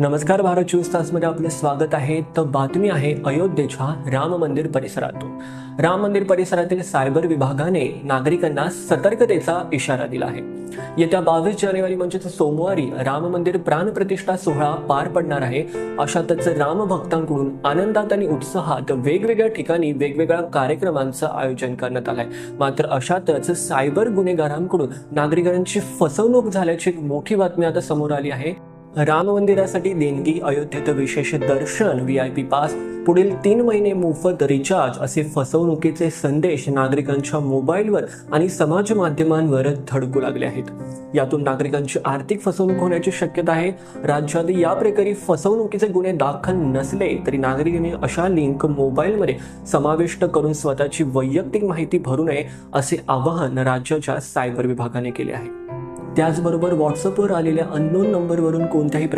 नमस्कार भारत चोवीस तासमध्ये आपलं स्वागत आहे. तर बातमी आहे अयोध्येच्या राम मंदिर परिसरातून. राम मंदिर परिसरातील सायबर विभागाने नागरिकांना सतर्कतेचा इशारा दिला आहे. येत्या बावीस जानेवारी म्हणजेच सोमवारी राम मंदिर प्राणप्रतिष्ठा सोहळा पार पडणार आहे. अशातच राम भक्तांकडून आनंदात आणि उत्साहात वेगवेगळ्या ठिकाणी वेगवेगळ्या कार्यक्रमांचं आयोजन करण्यात आलंय. मात्र अशातच सायबर गुन्हेगारांकडून नागरिकांची फसवणूक झाल्याची एक मोठी बातमी आता समोर आली आहे. राम मंदिरासाठी देणगी अयोध्येत विशेष दर्शन व्ही आय पी पास पुढील तीन महिने मोफत रिचार्ज असे फसवणुकीचे संदेश नागरिकांच्या मोबाईलवर आणि समाज माध्यमांवर धडकू लागले आहेत. यातून नागरिकांची आर्थिक फसवणूक होण्याची शक्यता आहे. राज्यात या प्रकारे फसवणुकीचे गुन्हे दाखल नसले तरी नागरिकांनी अशा लिंक मोबाईलमध्ये समाविष्ट करून स्वतःची वैयक्तिक माहिती भरू नये असे आवाहन राज्याच्या सायबर विभागाने केले आहे. त्याचबरोबर व्हॉट्सअपवर आलेल्या अननोन नंबरवरून कोणत्याही